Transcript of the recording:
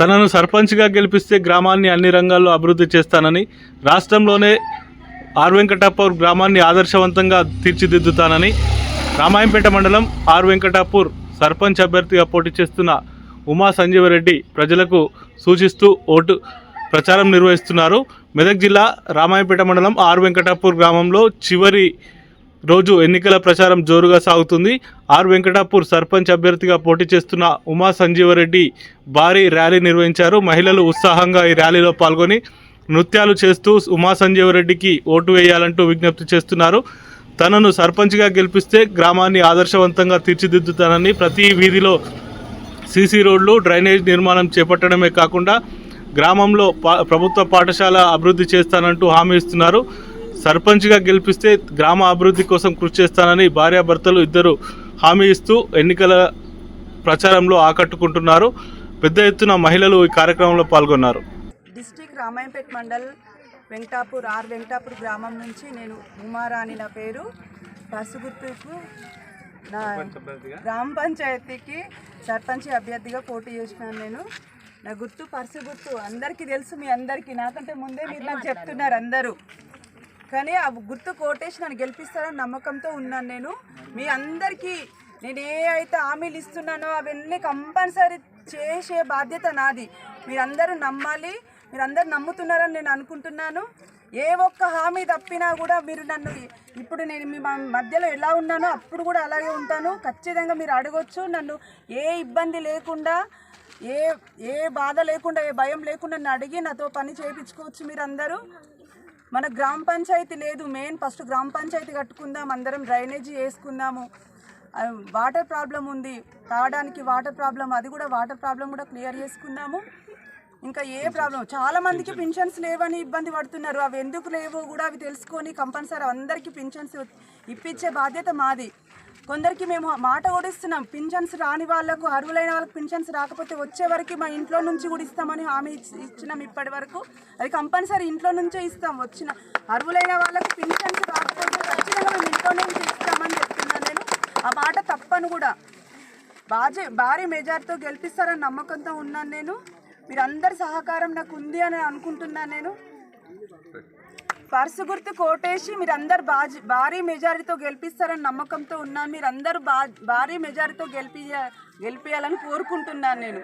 తనను సర్పంచ్గా గెలిపిస్తే గ్రామాన్ని అన్ని రంగాల్లో అభివృద్ధి చేస్తానని రాష్ట్రంలోనే ఆర్ వెంకటాపూర్ గ్రామాన్ని ఆదర్శవంతంగా తీర్చిదిద్దుతానని రామాయంపేట మండలం ఆర్ వెంకటాపూర్ సర్పంచ్ అభ్యర్థిగా పోటీ చేస్తున్న ఉమా సంజీవరెడ్డి ప్రజలకు సూచిస్తూ ఓటు ప్రచారం నిర్వహిస్తున్నారు. మెదక్ జిల్లా రామాయంపేట మండలం ఆర్ వెంకటాపూర్ గ్రామంలో చివరి రోజు ఎన్నికల ప్రచారం జోరుగా సాగుతుంది. ఆర్ వెంకటాపూర్ సర్పంచ్ అభ్యర్థిగా పోటీ చేస్తున్న ఉమా సంజీవరెడ్డి భారీ ర్యాలీ నిర్వహించారు. మహిళలు ఉత్సాహంగా ఈ ర్యాలీలో పాల్గొని నృత్యాలు చేస్తూ ఉమా సంజీవరెడ్డికి ఓటు వేయాలంటూ విజ్ఞప్తి చేస్తున్నారు. తనను సర్పంచ్గా గెలిపిస్తే గ్రామాన్ని ఆదర్శవంతంగా తీర్చిదిద్దుతానని ప్రతి వీధిలో సీసీ రోడ్లు డ్రైనేజ్ నిర్మాణం చేపట్టడమే కాకుండా గ్రామంలో పా ప్రభుత్వ పాఠశాల అభివృద్ధి చేస్తానంటూ హామీ ఇస్తున్నారు. సర్పంచ్గా గెలిపిస్తే గ్రామ అభివృద్ధి కోసం కృషి చేస్తానని భార్యాభర్తలు ఇద్దరు హామీ ఇస్తూ ఎన్నికల ప్రచారంలో ఆకట్టుకుంటున్నారు. పెద్ద ఎత్తున మహిళలు ఈ కార్యక్రమంలో పాల్గొన్నారు. డిస్టిక్ రామాయంపేట్ మండల్ వెంకటాపూర్ ఆర్ వెంకటాపూర్ గ్రామం నుంచి నేను ఉమారాణి నా పేరు. పసుగుర్తుకు నా గ్రామ పంచాయతీకి సర్పంచ్ అభ్యర్థిగా పోటీ చేసినాను నేను. నా గుర్తు పర్సు గుర్తు అందరికీ తెలుసు మీ అందరికీ. నాకంటే ముందే మీరు నాకు చెప్తున్నారు అందరూ. కానీ ఆ గుర్తు కోటేసి నన్ను గెలిపిస్తారని నమ్మకంతో ఉన్నాను నేను. మీ అందరికీ నేను ఏ అయితే హామీలు ఇస్తున్నానో అవన్నీ కంపల్సరీ చేసే బాధ్యత నాది. మీరందరూ నమ్మాలి మీరందరూ నమ్ముతున్నారని నేను అనుకుంటున్నాను. ఏ ఒక్క హామీ తప్పినా కూడా మీరు నన్ను ఇప్పుడు నేను మీ మధ్యలో ఎలా ఉన్నానో అప్పుడు కూడా అలాగే ఉంటాను. ఖచ్చితంగా మీరు అడగొచ్చు. నన్ను ఏ ఇబ్బంది లేకుండా ఏ ఏ బాధ లేకుండా ఏ భయం లేకుండా నన్ను అడిగి నాతో పని చేయించుకోవచ్చు మీరందరూ. మన గ్రామ పంచాయతీ లేదు మెయిన్ ఫస్ట్ గ్రామ పంచాయతీ కట్టుకుందాం అందరం డ్రైనేజీ వేసుకుందాము. వాటర్ ప్రాబ్లం ఉంది. తాగడానికి వాటర్ ప్రాబ్లం అది కూడా వాటర్ ప్రాబ్లం కూడా క్లియర్ చేసుకుందాము. ఇంకా ఏ ప్రాబ్లం? చాలా మందికి పింఛన్స్ లేవని ఇబ్బంది పడుతున్నారు. అవి ఎందుకు లేవో కూడా అవి తెలుసుకొని కంపల్సరీ అందరికీ పింఛన్స్ ఇప్పించే బాధ్యత మాది. కొందరికి మేము మాట కూడా ఇస్తున్నాం పింఛన్స్ రాని వాళ్ళకు అర్హులైన వాళ్ళకి పింఛన్స్ రాకపోతే వచ్చే వరకు మా ఇంట్లో నుంచి కూడా ఇస్తామని హామీ ఇచ్చినాం ఇప్పటి వరకు. అది కంపల్సరీ ఇంట్లో నుంచే ఇస్తాం. వచ్చిన అర్హులైన వాళ్ళకి పింఛన్స్ రాకపోతే ఖచ్చితంగా మేము ఇంట్లో నుంచి ఇస్తామని చెప్తున్నాను నేను. ఆ మాట తప్పను కూడా. బాజే భారీ మెజార్టీతో గెలిపిస్తారని నమ్మకంతో ఉన్నాను నేను. మీరందరి సహకారం నాకు ఉంది అని అనుకుంటున్నాను నేను. పర్సు గుర్తు కోటేసి మీరందరు బాజీ భారీ మెజారిటీతో గెలిపిస్తారని నమ్మకంతో ఉన్నాను మీరందరూ బా భారీ మెజారిటీతో గెలిపి గెలిపించాలని కోరుకుంటున్నాను నేను.